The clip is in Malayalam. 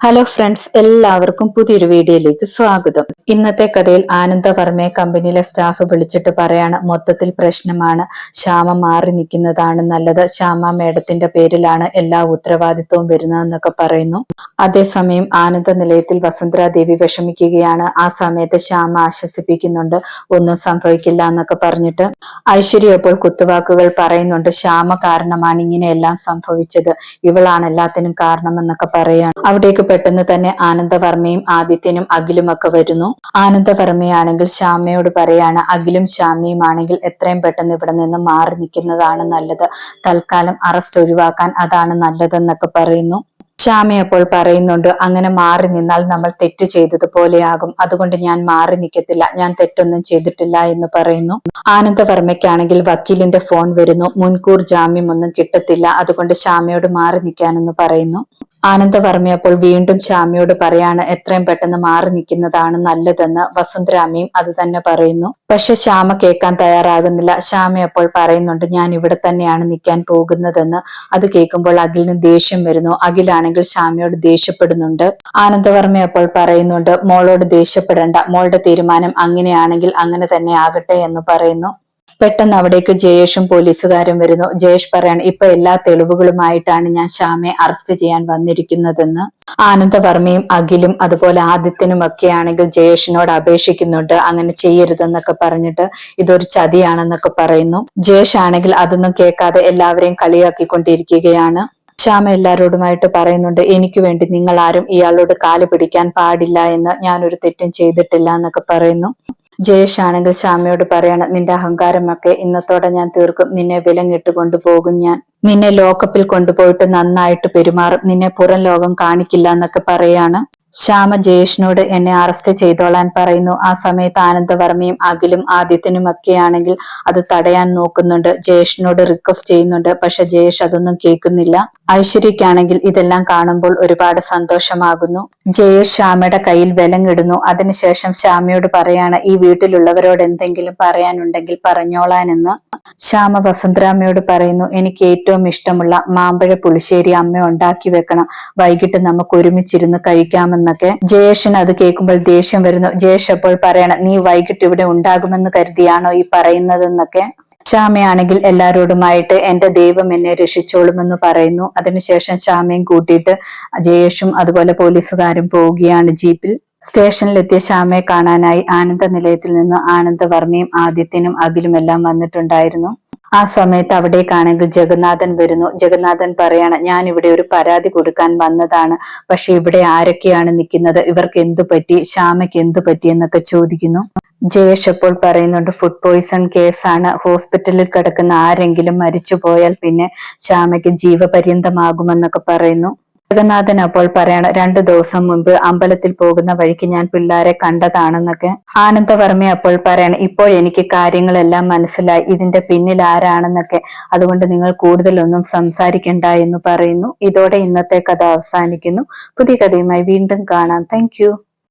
ഹലോ ഫ്രണ്ട്സ് എല്ലാവർക്കും പുതിയൊരു വീഡിയോയിലേക്ക് സ്വാഗതം. ഇന്നത്തെ കഥയിൽ ആനന്ദവർമ്മയെ കമ്പനിയിലെ സ്റ്റാഫ് വിളിച്ചിട്ട് പറയാണ് മൊത്തത്തിൽ പ്രശ്നമാണ്. ശ്യാമ മാറി നിൽക്കുന്നതാണ് നല്ലത്. ശ്യാമ മേഡത്തിന്റെ പേരിലാണ് എല്ലാ ഉത്തരവാദിത്വവും വരുന്നതെന്നൊക്കെ പറയുന്നു. അതേസമയം ആനന്ദ നിലയത്തിൽ വസുന്ധരാദേവി വിഷമിക്കുകയാണ്. ആ സമയത്ത് ശ്യാമ ആശ്വസിപ്പിക്കുന്നുണ്ട് ഒന്നും സംഭവിക്കില്ല എന്നൊക്കെ പറഞ്ഞിട്ട്. ഐശ്വര്യ ഇപ്പോൾ കുത്തുവാക്കുകൾ പറയുന്നുണ്ട് ശ്യാമ കാരണമാണ് ഇങ്ങനെയെല്ലാം സംഭവിച്ചത്. ഇവളാണ് എല്ലാത്തിനും കാരണമെന്നൊക്കെ പറയാണ്. അവിടേക്ക് പെട്ടെന്ന് തന്നെ ആനന്ദവർമ്മയും ആദിത്യനും അഖിലും ഒക്കെ വരുന്നു. ആനന്ദവർമ്മയാണെങ്കിൽ ശ്യാമയോട് പറയാണ് അഖിലും ശ്യാമയും ആണെങ്കിൽ എത്രയും പെട്ടെന്ന് ഇവിടെ നിന്ന് മാറി നിൽക്കുന്നതാണ് നല്ലത്. തൽക്കാലം അറസ്റ്റ് ഒഴിവാക്കാൻ അതാണ് നല്ലതെന്നൊക്കെ പറയുന്നു. ശ്യാമ അപ്പോൾ പറയുന്നുണ്ട് അങ്ങനെ മാറി നിന്നാൽ നമ്മൾ തെറ്റ് ചെയ്തതുപോലെയാകും. അതുകൊണ്ട് ഞാൻ മാറി നിൽക്കത്തില്ല. ഞാൻ തെറ്റൊന്നും ചെയ്തിട്ടില്ല എന്ന് പറയുന്നു. ആനന്ദവർമ്മയ്ക്കാണെങ്കിൽ വക്കീലിന്റെ ഫോൺ വരുന്നു മുൻകൂർ ജാമ്യം ഒന്നും കിട്ടത്തില്ല. അതുകൊണ്ട് ശ്യാമയോട് മാറി നിൽക്കാനെന്ന് പറയുന്നു. ആനന്ദവർമ്മ അപ്പോൾ വീണ്ടും ശ്യാമയോട് പറയാണ് എത്രയും പെട്ടെന്ന് മാറി നിൽക്കുന്നതാണ് നല്ലതെന്ന് വസുന്ധരാമയും അത് തന്നെ പറയുന്നു. പക്ഷെ ശ്യാമ കേൾക്കാൻ തയ്യാറാകുന്നില്ല. ശ്യാമ അപ്പോൾ പറയുന്നുണ്ട് ഞാൻ ഇവിടെ തന്നെയാണ് നിൽക്കാൻ പോകുന്നതെന്ന്. അത് കേൾക്കുമ്പോൾ അഖിലിന് ദേഷ്യം വരുന്നു. അഖിലാണെങ്കിൽ ശ്യാമയോട് ദേഷ്യപ്പെടുന്നുണ്ട്. ആനന്ദവർമ്മ അപ്പോൾ പറയുന്നുണ്ട് മോളോട് ദേഷ്യപ്പെടേണ്ട. മോളുടെ തീരുമാനം അങ്ങനെയാണെങ്കിൽ അങ്ങനെ തന്നെ ആകട്ടെ എന്ന് പറയുന്നു. പെട്ടെന്ന് അവിടേക്ക് ജയേഷും പോലീസുകാരും വരുന്നു. ജയേഷ് പറയാണ് ഇപ്പൊ എല്ലാ തെളിവുകളുമായിട്ടാണ് ഞാൻ ശ്യാമയെ അറസ്റ്റ് ചെയ്യാൻ വന്നിരിക്കുന്നതെന്ന്. ആനന്ദവർമ്മയും അഖിലും അതുപോലെ ആദിത്യനും ഒക്കെ ആണെങ്കിൽ ജയേഷിനോട് അപേക്ഷിക്കുന്നുണ്ട്. അങ്ങനെ ചെയ്യരുതെന്നൊക്കെ പറഞ്ഞിട്ട് ഇതൊരു ചതിയാണെന്നൊക്കെ പറയുന്നു. ജയേഷ് ആണെങ്കിൽ അതൊന്നും കേൾക്കാതെ എല്ലാവരെയും കളിയാക്കിക്കൊണ്ടിരിക്കുകയാണ്. ശ്യാമ എല്ലാവരോടുമായിട്ട് പറയുന്നുണ്ട് എനിക്ക് വേണ്ടി നിങ്ങൾ ആരും ഇയാളോട് കാൽ പിടിക്കാൻ പാടില്ല എന്ന്. ഞാനൊരു തെറ്റും ചെയ്തിട്ടില്ല എന്നൊക്കെ പറയുന്നു. ജയേഷ് ആണെങ്കിൽ ശ്യാമയോട് പറയാണ് നിന്റെ അഹങ്കാരമൊക്കെ ഇന്നത്തോടെ ഞാൻ തീർക്കും. നിന്നെ വിലങ്ങിട്ട് കൊണ്ടുപോകും ഞാൻ. നിന്നെ ലോക്കപ്പിൽ കൊണ്ടുപോയിട്ട് നന്നായിട്ട് പെരുമാറും. നിന്നെ പുറം ലോകം കാണിക്കില്ല എന്നൊക്കെ പറയാണ്. ശ്യാമ ജയേഷിനോട് എന്നെ അറസ്റ്റ് ചെയ്തോളാൻ പറയുന്നു. ആ സമയത്ത് ആനന്ദവർമ്മയും അഖിലും ആദിത്യനും ഒക്കെ ആണെങ്കിൽ അത് തടയാൻ നോക്കുന്നുണ്ട്. ജയേഷിനോട് റിക്വസ്റ്റ് ചെയ്യുന്നുണ്ട്. പക്ഷെ ജയേഷ് അതൊന്നും കേൾക്കുന്നില്ല. ഐശ്വര്യക്കാണെങ്കിൽ ഇതെല്ലാം കാണുമ്പോൾ ഒരുപാട് സന്തോഷമാകുന്നു. ജയേഷ് ശ്യാമയുടെ കയ്യിൽ വിലങ്ങിടുന്നു. അതിനുശേഷം ശ്യാമയോട് പറയാണ് ഈ വീട്ടിലുള്ളവരോട് എന്തെങ്കിലും പറയാനുണ്ടെങ്കിൽ പറഞ്ഞോളാനെന്ന്. ശ്യാമ വസന്തരാമയോട് പറയുന്നു എനിക്ക് ഏറ്റവും ഇഷ്ടമുള്ള മാമ്പഴ പുളിശ്ശേരി അമ്മ ഉണ്ടാക്കി വെക്കണം. വൈകിട്ട് നമുക്ക് ഒരുമിച്ചിരുന്ന് കഴിക്കാമെന്നൊക്കെ. ജയേഷിന് അത് കേൾക്കുമ്പോൾ ദേഷ്യം വരുന്നു. ജയേഷ് അപ്പോൾ പറയണം നീ വൈകിട്ട് ഇവിടെ ഉണ്ടാകുമെന്ന് കരുതിയാണോ ഈ പറയുന്നതെന്നൊക്കെ? ശ്യാമയാണെങ്കിൽ എല്ലാവരോടുമായിട്ട് എന്റെ ദൈവം എന്നെ രക്ഷിച്ചോളുമെന്ന് പറയുന്നു. അതിനുശേഷം ശ്യാമയും കൂട്ടിയിട്ട് ജയേഷും അതുപോലെ പോലീസുകാരും പോവുകയാണ് ജീപ്പിൽ. സ്റ്റേഷനിലെത്തിയ ശ്യാമയെ കാണാനായി ആനന്ദ നിലയത്തിൽ നിന്ന് ആനന്ദവർമ്മയും ആദിത്യനും അഖിലുമെല്ലാം വന്നിട്ടുണ്ടായിരുന്നു. ആ സമയത്ത് അവിടേക്കാണെങ്കിൽ ജഗന്നാഥൻ വരുന്നു. ജഗന്നാഥൻ പറയാണ് ഞാൻ ഇവിടെ ഒരു പരാതി കൊടുക്കാൻ വന്നതാണ്. പക്ഷെ ഇവിടെ ആരൊക്കെയാണ് നിൽക്കുന്നത്? ഇവർക്ക് എന്തു പറ്റി ശ്യാമയ്ക്ക് എന്തു പറ്റി എന്നൊക്കെ ചോദിക്കുന്നു. ജയേഷ് അപ്പോൾ പറയുന്നുണ്ട് ഫുഡ് പോയിസൺ കേസാണ്. ഹോസ്പിറ്റലിൽ കിടക്കുന്ന ആരെങ്കിലും മരിച്ചു പോയാൽ പിന്നെ ശ്യാമയ്ക്ക് ജീവപര്യന്തമാകുമെന്നൊക്കെ പറയുന്നു. ജഗന്നാഥൻ അപ്പോൾ പറയണം രണ്ടു ദിവസം മുൻപ് അമ്പലത്തിൽ പോകുന്ന വഴിക്ക് ഞാൻ പിള്ളേരെ കണ്ടതാണെന്നൊക്കെ. ആനന്ദവർമ്മ അപ്പോൾ പറയണം ഇപ്പോൾ എനിക്ക് കാര്യങ്ങളെല്ലാം മനസ്സിലായി. ഇതിന്റെ പിന്നിൽ ആരാണെന്നൊക്കെ. അതുകൊണ്ട് നിങ്ങൾ കൂടുതലൊന്നും സംസാരിക്കണ്ട എന്ന് പറയുന്നു. ഇതോടെ ഇന്നത്തെ കഥ അവസാനിക്കുന്നു. പുതിയ കഥയുമായി വീണ്ടും കാണാം. താങ്ക്